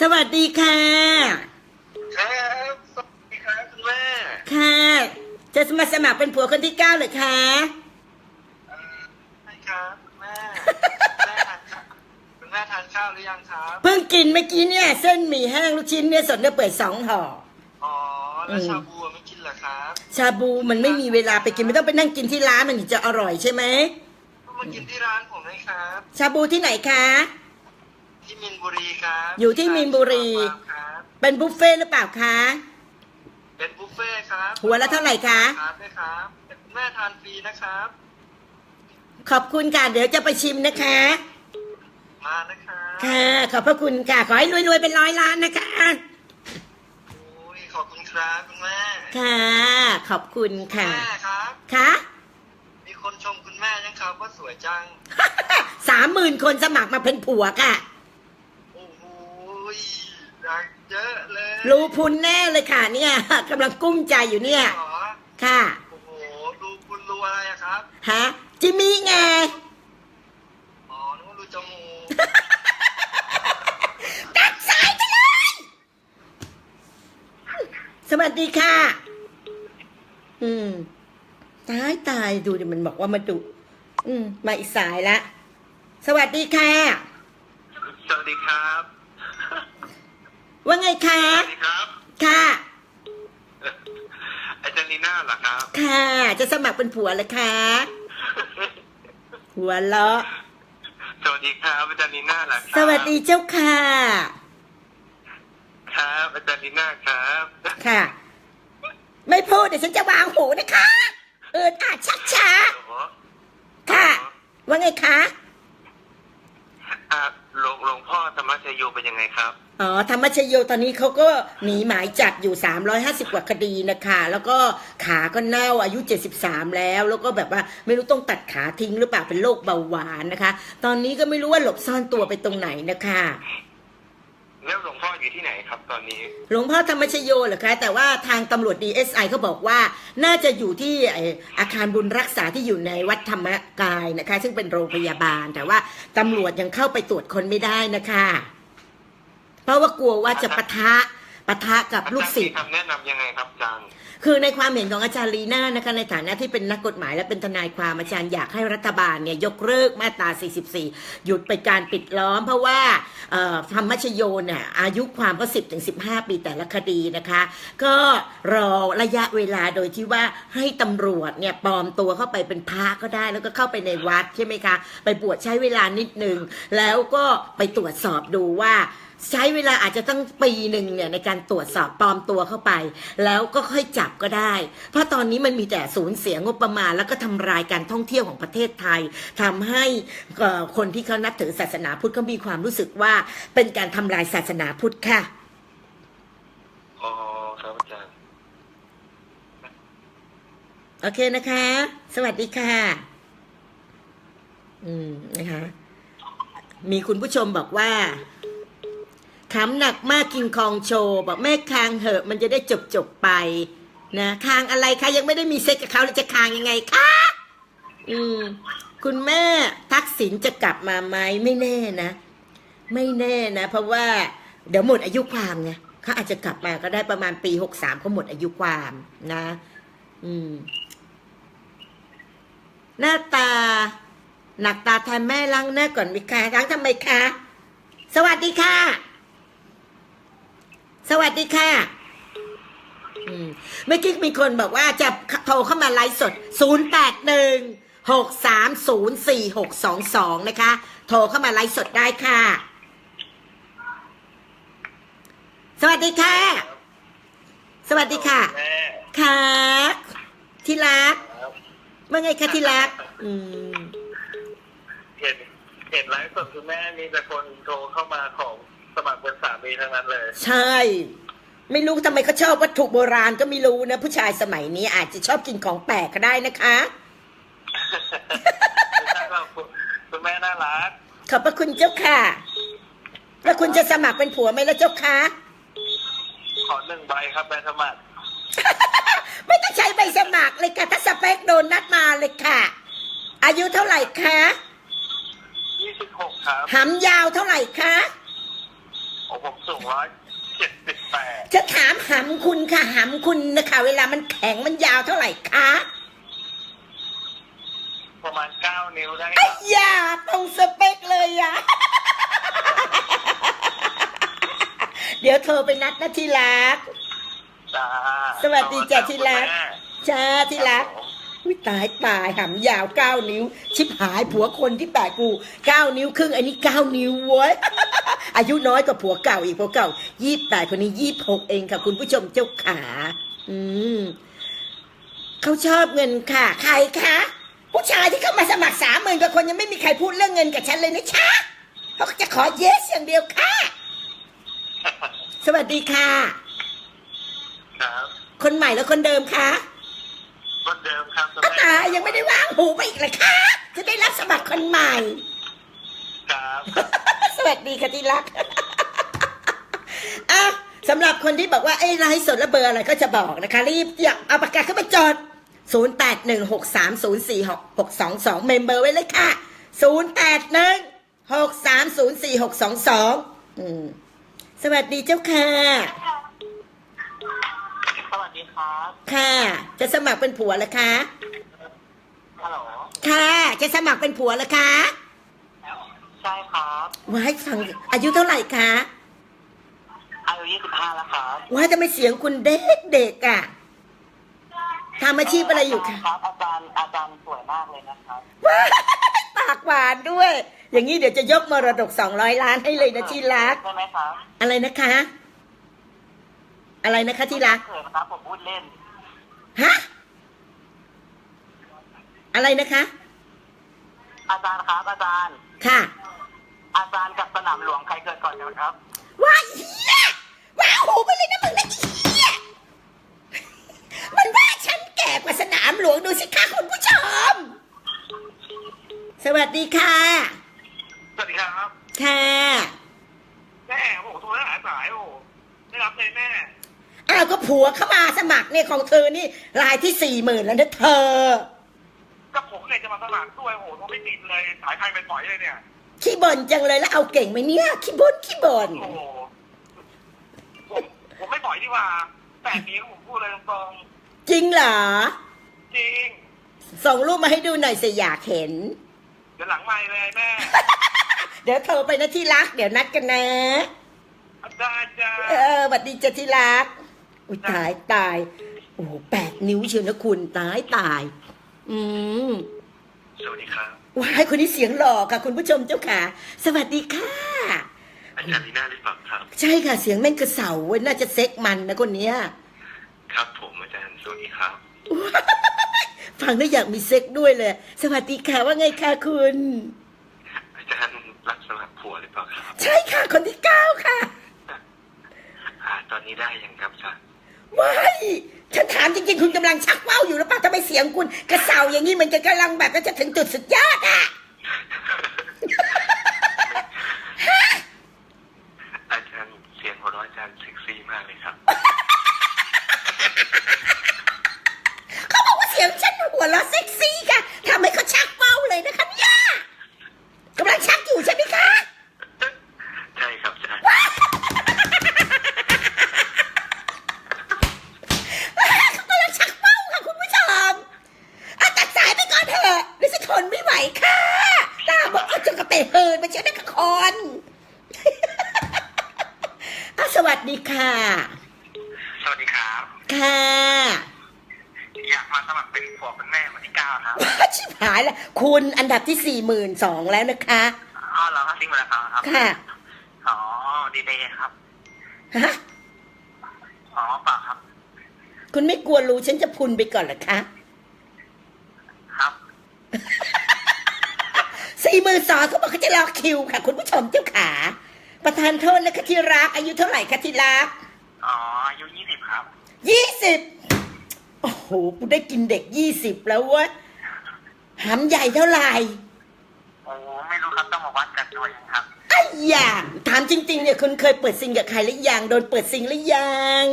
สวัสดีค่ะ ครับสวัสดีครับคุณแม่ค่ะ จะมาสมัครเป็นผัวคนที่เก้าเหรอคะเอ่อใช่ครับคุณแม่แม่ทานข้าวคุณแม่ทานข้าวหรือยังครับ เพิ่งกินเมื่อกี้เนี่ย เส้นหมี่แห้งลูกชิ้นเนี่ยสดเนี่ยเปิดสองห่อ อ๋อ แล้วอืมชาบูไม่กินเหรอครับชาบูมันไม่มีเวลาไปกินไม่ต้องไปนั่งกินที่ร้านมันถึงจะอร่อยใช่ไหม ก็มากินที่ร้านผมเลยครับ ชาบูที่ไหนคะ ที่มินบุรีครับอยู่ที่มีนบุรี ครับเป็นบุฟเฟ่ต์หรือเปล่าคะ เป็นบุฟเฟ่ต์ครับหัวละเท่าไหร่คะ ครับด้วยครับแต่คุณแม่ทานฟรีนะครับ ขอบคุณค่ะ เดี๋ยวจะไปชิมนะคะ มานะครับค่ะ ขอบพระคุณค่ะ ขอให้รวยๆเป็นร้อยล้านนะคะโอ้ยขอบคุณครับคุณแม่ค่ะ ขอบคุณค่ะ แม่ครับ ค่ะมีคนชมคุณแม่ยังครับว่าสวยจัง สามหมื่นคนสมัครมาเป็นผัวค่ะ รู้พุนแน่เลยค่ะ เนี่ยกำลังกุ้มใจอยู่เนี่ยเหรอค่ะ โอ้โหดูคุณรู้อะไรอะครับ ฮะ จิมมี่ไง อ๋อนึกว่าดูจมูก ตัดสายไปเลย สวัสดีค่ะ อืม ตายตายดูดิมันบอกว่ามาดุอืม มาอีกสายละ สวัสดีค่ะ สวัสดีครับ ว่าไงคะ สวัสดีครับ ค่ะ อาจารย์ลีน่าเหรอครับ ค่ะ จะสมัครเป็นผัวเลยคะ หัวเราะ สวัสดีครับอาจารย์ลีน่าเหรอครับสวัสดีเจ้าค่ะ ครับอาจารย์ลีน่าครับ ค่ะ ไม่พูดเดี๋ยวฉันจะวางหูนะคะ เอออาชักช้าโอ้โหค่ะ ว่าไงคะ อะหลวงหลวงพ่อธรรมชโยเป็นยังไงครับ อ๋อธรรมชโยตอนนี้เขาก็หนีหมายจับอยู่ 350 กว่าคดีนะคะ แล้วก็ขาก็เน่าอายุ 73 แล้ว แล้วก็แบบว่าไม่รู้ต้องตัดขาทิ้งหรือเปล่าเป็นโรคเบาหวานนะคะ ตอนนี้ก็ไม่รู้ว่าหลบซ่อนตัวไปตรงไหนนะคะแล้วหลวงพ่ออยู่ที่ไหนครับตอนนี้ หลวงพ่อธรรมชโยเหรอคะ แต่ว่าทางตำรวจ DSI เขาบอกว่า น่าจะอยู่ที่ไอ้อาคารบุญรักษาที่อยู่ในวัดธรรมกายนะคะ ซึ่งเป็นโรงพยาบาล แต่ว่าตำรวจยังเข้าไปตรวจคนไม่ได้นะคะ เพราะว่ากลัวว่าจะปะทะปะทะกับลูกศิษย์อาจารย์มีคำแนะนำยังไงครับอาจารย์ คือในความเห็นของอาจารย์ลีน่านะคะในฐานะที่เป็นนักกฎหมายและเป็นทนายความอาจารย์อยากให้รัฐบาลเนี่ยยกเลิกมาตรา 44 หยุดไปการปิดล้อม เพราะว่าเอ่อธรรมชโยเนี่ยอายุความก็ 10ถึง15 ปีแต่ละคดีนะคะ ก็รอระยะเวลาโดยที่ว่าให้ตำรวจเนี่ยปลอมตัวเข้าไปเป็นพระก็ได้แล้วก็เข้าไปในวัดใช่ไหมคะ ไปบวชใช้เวลานิดนึงแล้วก็ไปตรวจสอบดูว่าใช้เวลาอาจจะตั้งปีหนึ่งเนี่ยในการตรวจสอบปลอมตัวเข้าไป แล้วก็ค่อยจับก็ได้ เพราะตอนนี้มันมีแต่สูญเสียงบประมาณ แล้วก็ทำลายการท่องเที่ยวของประเทศไทยทำให้เอ่อคนที่เขานับถือศาสนาพุทธเขามีความรู้สึกว่าเป็นการทำลายศาสนาพุทธค่ะอ๋อครับอาจารย์โอเคนะคะ สวัสดีค่ะ อืมนะคะ มีคุณผู้ชมบอกว่า ขำหนักมากกินคองโชว์บอกแม่คางเหอะมันจะได้จบจบไปนะคางอะไรคะยังไม่ได้มีเซ็กกับเขาแล้วจะคางยังไงคะอืมคุณแม่ทักษิณจะกลับมาไหมไม่แน่นะ ไม่แน่นะ เพราะว่าเดี๋ยวหมดอายุความไงเขาอาจจะกลับมาก็ได้ประมาณปีหกสามเขาหมดอายุความนะ อืม หน้าตา หนักตาแทนแม่ล้างหน้าก่อนไหมคะล้างทำไมคะ สวัสดีค่ะ สวัสดีค่ะอืมเมื่อกี้มีคนบอกว่าจะโทรเข้ามาไลฟ์สด 0 8 1 6 3 0 4 6 2 2 นะคะ โทรเข้ามาไลฟ์สดได้ค่ะ สวัสดีค่ะ สวัสดีค่ะแม่ค่ะที่รักครับว่าไงคะที่รัก อืมเห็นเห็นไลฟ์สดคุณแม่มีแต่คนโทรเข้ามาของ สมัครเป็นสามีทั้งนั้นเลย ใช่ ไม่รู้ทำไมเขาชอบวัตถุโบราณก็ไม่รู้นะผู้ชายสมัยนี้อาจจะชอบกินของแปลกก็ได้นะคะไม่ใช่ว่าคุณคุณแม่น่ารัก ขอบพระคุณเจ้าค่ะ แล้วคุณจะสมัครเป็นผัวไหมล่ะเจ้าคะขอหนึ่งใบครับใบสมัคร ไม่ต้องใช้ใบสมัครเลยค่ะ ถ้าสเปคโดนนัดมาเลยค่ะ อายุเท่าไหร่คะยี่สิบหกครับหำยาวเท่าไหร่คะ โอ้ผมสูงร้อยเจ็ดสิบแปดจะถามหำคุณค่ะหำคุณนะคะ เวลามันแข็งมันยาวเท่าไหร่คะประมาณเก้านิ้วได้คไอ้รับ ยาตรงสเปคเลยอะ เดี๋ยวโทรไปนัดนะที่รัก จ้าสวัสดีจ้ะที่รัก จ้าที่รัก ครับผม อุ้ยตายตายหำยาวเก้านิ้ว ชิบหายผัวคนที่แปดกูเก้านิ้วครึ่งอันนี้เก้านิ้วเว้ยอายุน้อยกว่าผัวเก่าอีกผัวเก่ายี่แปดคนนี้ยี่หกเองค่ะ คุณผู้ชมเจ้าขา อืมเขาชอบเงินค่ะ ใครคะผู้ชายที่เข้ามาสมัครสามหมื่นกว่าคนยังไม่มีใครพูดเรื่องเงินกับฉันเลยนะชะเขาจะขอเยสอย่างเดียวค่ะ สวัสดีค่ะ ครับ คนใหม่แล้วคนเดิมคะ คนเดิมครับก็ตายยังไม่ได้วางหูไปอีกเลยค่ะ จะได้รับสมัครคนใหม่ ครับสวัสดีค่ะที่รักอะสำหรับคนที่บอกว่าไอ้ไลฟ์สดและเบอร์อะไรก็จะบอกนะคะ รีบอยากเอาปากกาขึ้นมาจด 0 8 1 6 3 0 4 6 6 2 2 เมมเบอร์ไว้เลยค่ะ 0 8 1 6 3 0 4 6 2 2 อืม สวัสดีเจ้าค่ะสวัสดี ครับค่ะ จะสมัครเป็นผัวเหรอคะ ฮัลโหลค่ะ จะสมัครเป็นผัวเหรอคะใช่ครับว้ายฟังอายุเท่าไหร่คะอายุยี่สิบห้าแล้วครับว้ายทำไมเสียงคุณเด็กเด็กๆอะทำอาชีพอะไรอยู่คะครับ อาจารย์อาจารย์สวยมากเลยนะครับว้ายปากหวานด้วย อย่างนี้เดี๋ยวจะยกมรดกสองร้อยล้านให้เลยนะที่รัก ใช่ไหมครับอะไรนะคะ อะไรนะคะที่รักเขินครับผมพูดเล่น ฮะ อะไรนะคะ อาจารย์ครับอาจารย์ ค่ะ อาจารย์กับสนามหลวงใครเกิดก่อนกันครับ ว้ายเฮียว้าหูไปเลยนะมึงนะเฮียมันว่าฉันแก่กว่าสนามหลวงดูสิคะคุณผู้ชม สวัสดีค่ะ สวัสดีครับ ค่ะ แม่โอ้โหโทรหาสายโอ้โหไม่รับเลยแม่ อ้าวก็ผัวเข้ามาสมัครเนี่ยของเธอนี่รายที่สี่หมื่นแล้วนะเธอ ก็ผมเนี่ยจะมาสมัครด้วยโอ้โหโทรไม่ติดเลยสายใครไปปล่อยเลยเนี่ยขี้บ่นจังเลยแล้วเอาเก่งไหมเนี่ยขี้บ่นขี้บ่นโอ้โหผมผมไม่ปล่อยดีกว่าแปดปีผมพูดเลยตรงจริงเหรอ ๆจริง ส่งรูปมาให้ดูหน่อยสิอยากเห็น เดี๋ยวหลังไม่เลยแม่ เดี๋ยวโทรไปนะที่รัก เดี๋ยวนัดกันนะอาจารย์จะเออสวัสดีจ้ะที่รัก อุ้ยตายตาย โอ้โหแปดนิ้วเชียวนะคุณตายตาย อืมสวัสดีครับว้ายคนนี้เสียงหล่อค่ะ คุณผู้ชมเจ้าค่ะ สวัสดีค่ะ อาจารย์ลีน่าหรือเปล่าครับ ใช่ค่ะ เสียงแม่งกระเสาเว้ยน่าจะเซ็กมันนะคนเนี้ย ครับผมอาจารย์สวัสดีครับ ฟังแล้วอยากมีเซ็กด้วยเลย สวัสดีค่ะว่าไงคะคุณ อาจารย์รับสมัครผัวหรือเปล่าครับ ใช่ค่ะ คนที่เก้าค่ะ อ่า ตอนนี้ได้ยังครับอาจารย์ ว้ายฉันถามจริงๆ คุณกำลังชักว่าวอยู่หรือเปล่าทำไมเสียงคุณกระเสาอย่างนี้เหมันจะกำลังแบบว่าจะถึงจุดสุดยอดอะอาจารย์เสียงหัวเราะอาจารย์เซ็กซี่มากเลยครับ เขาบอกว่าเสียงฉันหัวเราะเซ็กซี่ค่ะทำให้เขาชักว่าวเลยนะคะเนี่ยกำลังชักอยู่ใช่ไหมคะ ใช่ครับอาจารย์ เขากำลังชักว่าวค่ะคุณผู้ชมเอาตัดสายไปก่อนเถอะดิฉันทนไม่ไหวค่ะตาบอกเอาจนกระเตะเฮินมาเชียวนะคอน อะสวัสดีค่ะ สวัสดีครับ ค่ะ อยากมาสมัครเป็นผัวเป็นแม่วันที่เก้าครับ ชิบหายแล้ว คุณอันดับที่สี่หมื่นสองแล้วนะคะอ๋อเหรอครับทิ้งไปแล้วครับค่ะอ๋อดีเดย์ครับฮะอ๋อเปล่าครับ คุณไม่กลัวรู้ฉันจะพุนไปก่อนเหรอคะครับสี่หมื่นสองเขาบอกเขาจะรอคิวค่ะ คุณผู้ชมเจ้าขา ประธานโทษนะคะที่รัก อายุเท่าไหร่คะที่รักอ๋ออายุยี่สิบครับยี่สิบโอ้โหกูได้กินเด็กยี่สิบแล้วเวะ หำใหญ่เท่าไหร่โอ้ไม่รู้ครับต้องมาวัดกันด้วยครับไอ้ยางถามจริง ๆ เนี่ยคุณเคยเปิดซิงกับใครหรือยังโดนเปิดซิงหรือยัง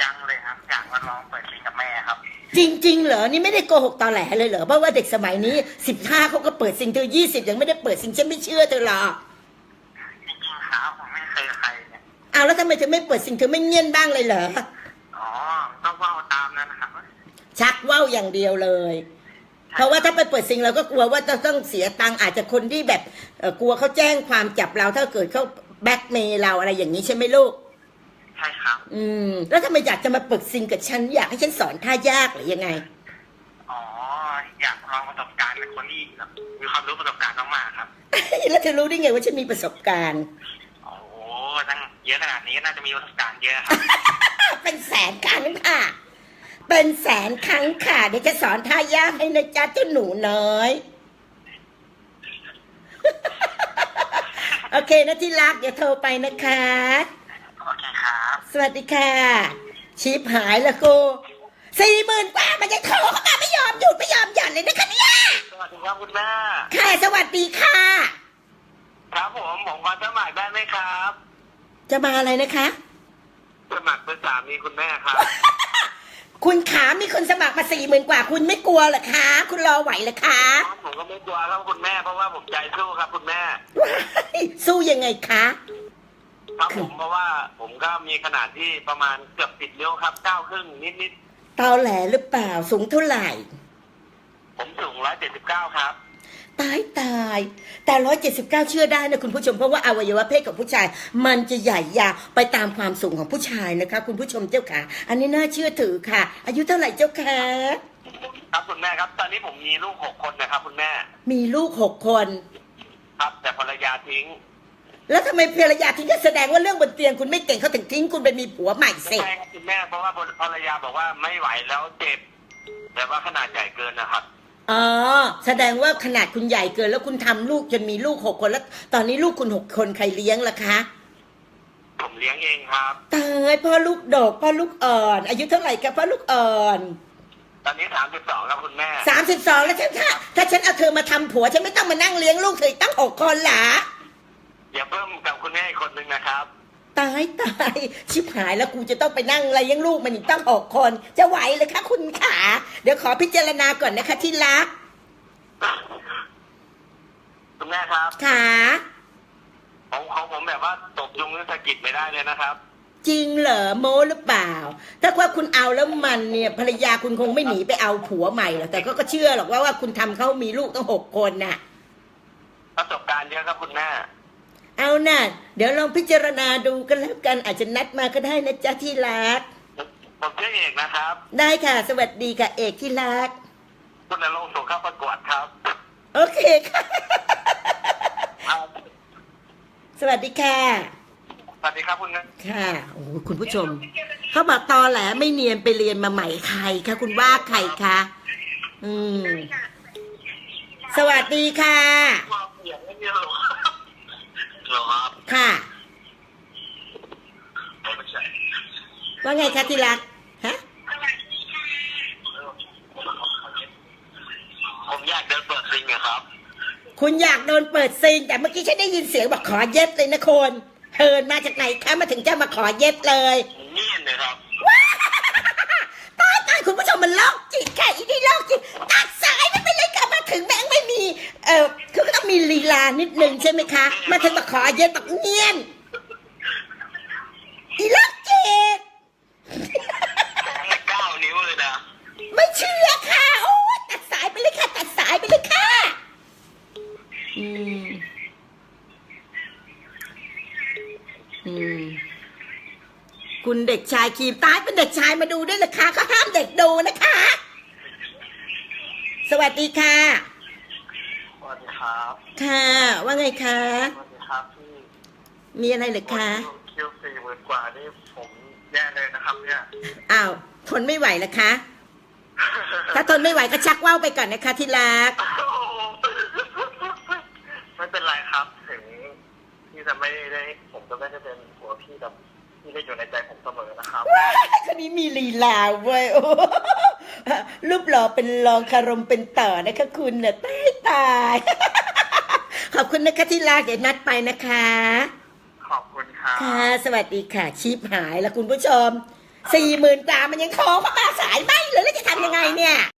ยังเลยครับอยากมาลองเปิดเพลงกับแม่ครับ จริง ๆ เหรอนี่ไม่ได้โกหกตอแหลเลยเหรอเพราะว่าเด็กสมัยนี้สิบห้าเขาก็เปิดซิงเธอยี่สิบยังไม่ได้เปิดซิงฉันไม่เชื่อเธอหรอกจริงๆครับผมไม่เคยใครเอาแล้วทำไมเธอไม่เปิดซิงเธอไม่เงียนบ้างเลยเหรออ๋อต้องว่าตามนั้นนะครับชักว่าวอย่างเดียวเลย เพราะว่าถ้าไปเปิดซิงเราก็กลัวว่าจะต้องเสียตังค์อาจจะคนที่แบบเอ่อกลัวเขาแจ้งความจับเราถ้าเกิดเขาแบล็กเมย์เราอะไรอย่างนี้ใช่ไหมลูกใช่ครับอืม แล้วทำไมอยากจะมาเปิดซิงกับฉันอยากให้ฉันสอนท่ายากหรือยังไงอ๋ออยากลองประสบการณ์กับคนที่แบบมีความรู้ประสบการณ์มากๆครับแล้วเธอรู้ได้ไงว่าฉันมีประสบการณ์โอ้โหตั้งเยอะขนาดนี้น่าจะมีประสบการณ์เยอะครับเป็นแสนครั้งค่ะ เป็นแสนครั้งค่ะ เดี๋ยวจะสอนท่ายากให้นะจ๊ะเจ้าหนูน้อย โอเคนะที่รักเดี๋ยวโทรไปนะคะ โอเคครับ สวัสดีค่ะ ชิปหายแล้วกูสี่หมื่นกว่ามันยังโทรเข้ามาไม่ยอมหยุดไม่ยอมหย่อนเลยนะคะเนี่ยสวัสดีครับคุณแม่ค่ะสวัสดีค่ะ ครับผมผมขอสมัครได้ไหมครับ จะมาอะไรนะคะ สมัครเป็นสามีคุณแม่ครับ คุณขามีคนสมัครมาสี่หมื่นกว่า คุณไม่กลัวเหรอคะ คุณรอไหวเหรอคะผมก็ไม่กลัวครับคุณแม่เพราะว่าผมใจสู้ครับคุณแม่ว้ายสู้ยังไงคะ ครับผมเพราะว่าผมก็มีขนาดที่ประมาณเกือบสิบนิ้วครับเก้าครึ่งนิดตอแหลหรือเปล่าสูงเท่าไหร่ ๆผมสูงร้อยเจ็ดสิบเก้าครับ ตายตาย แต่ร้อยเจ็ดสิบเก้าเชื่อได้นะคุณผู้ชมเพราะว่าอวัยวะเพศของผู้ชาย มันจะใหญ่ยาวไปตามความสูงของผู้ชายนะคะ คุณผู้ชมเจ้าค่ะอันนี้น่าเชื่อถือค่ะ อายุเท่าไหร่เจ้าค่ะครับคุณแม่ครับ ตอนนี้ผมมีลูกหกคนนะครับ คุณแม่ มีลูกหกคน ครับแต่ภรรยาทิ้ง แล้วทำไมภรรยาทิ้งก็แสดงว่าเรื่องบนเตียงคุณไม่เก่งเขาถึงทิ้งคุณไปมีผัวใหม่ไม่สิใช่ครับคุณแม่เพราะว่าภรรยาบอกว่าไม่ไหวแล้วเจ็บ แต่ว่าขนาดใหญ่เกินนะครับ อ๋อ แสดงว่าขนาดคุณใหญ่เกิน แล้วคุณทำลูกจนมีลูกหกคนแล้ว ตอนนี้ลูกคุณหกคนใครเลี้ยงล่ะคะ ผมเลี้ยงเองครับตายพ่อลูกดอกพ่อลูกอ่อน อายุเท่าไหร่คะพ่อลูกอ่อนตอนนี้สามสิบสองครับคุณแม่สามสิบสองแล้วฉันถ้าถ้าฉันเอาเธอมาทำผัวฉันไม่ต้องมานั่งเลี้ยงลูกเธออีกตั้งหกคนหรออย่าเพิ่มกับคุณแม่อีกคนนึงนะครับ ตายตายชิบหายแล้วกูจะต้องไปนั่งอะไรเลี้ยงลูกมันอีกตั้งหกคน จะไหวเลยคะคุณขาเดี๋ยวขอพิจารณาก่อนนะคะที่รักคุณแม่ครับขาของของผมแบบว่าตกยุงหรือสะกิดไม่ได้เลยนะครับ จริงเหรอโม้หรือเปล่า ถ้าว่าคุณเอาแล้วมันเนี่ยภรรยาคุณคงไม่หนีไปเอาผัวใหม่หรอกแต่ก็ก็เชื่อหรอกว่าว่าคุณทำเขามีลูกตั้งหกคนน่ะ ประสบการณ์เยอะครับคุณแม่ เอาน่ะ เดี๋ยวลองพิจารณาดูกันแล้วกันอาจจะนัดมาก็ได้นะจ๊ะที่รัก ผมชื่อเอกนะครับ ได้ค่ะ สวัสดีค่ะเอกที่รัก คุณนรงค์ส่งเข้าประกวดครับ โอเคค่ะอ่าสวัสดีค่ะ สวัสดีครับคุณแม่ค่ะโอ้โหคุณผู้ชม เขาบอกตอแหลไม่เนียนไปเรียนมาใหม่ใครคะคุณว่าใครคะอืม สวัสดีค่ะ ความเสียงไม่เยอะหรอกเหรอ ครับค่ะไม่ใช่ว่าไงคะที่รักฮะผมอยากเดินเปิดซิงอะครับ คุณอยากโดนเปิดซิง แต่เมื่อกี้ฉันได้ยินเสียงบอกขอเย็ดเลยนะคนเทินมาจากไหนคะมาถึงจะมาขอเย็ดเลยเงียบเลยครับตายตายคุณผู้ชมมันโลกจิตค่ะอีนี่โลกจิตตัดสายมันไปเลยค่ะมาถึงแม่งไม่มี เออคือก็ต้องมีลีลานิดนึงใช่ไหมคะ มาถึงมาขอเย็ดแบบเงียนอีโลกจิตเก้านิ้วเลยนะ ไม่เชื่อค่ะ โอ้ยตัดสายไปเลยค่ะ ตัดสายไปเลยค่ะ อืม อืม คุณเด็กชายครีมตายเป็นเด็กชายมาดูด้วยเหรอคะเขาห้ามเด็กดูนะคะ สวัสดีค่ะสวัสดี ครับ ค่ะ ว่าไงคะ สวัสดีครับพี่มีอะไรเหรือคะ คิวสี่หมื่นกว่านี่ผมแย่เลยนะครับ เนี่ยอ้าว ทนไม่ไหวแล้วคะ ถ้าทนไม่ไหวก็ชักว่าวไปก่อนนะคะที่รักไม่เป็นไรครับ ถึงพี่จะไม่ได้ ผมจะไม่ได้เป็นผัวพี่แต่พี่ได้อยู่ในใจผมเสมอนะครับว้ายคนนี้มีลีลาเว้ยโอ้โหรูปหล่อเป็นรองคารมเป็นต่อนะคะคุณน่ะตาย ตาย ขอบคุณนะคะที่รักเดี๋ยวนัดไปนะคะ ขอบคุณครับค่ะ สวัสดีค่ะ ชีพหายแล้วคุณผู้ชมสี่หมื่นตามันยังโทรเข้ามาสายไม่เลยแล้วจะทำยังไงเนี่ย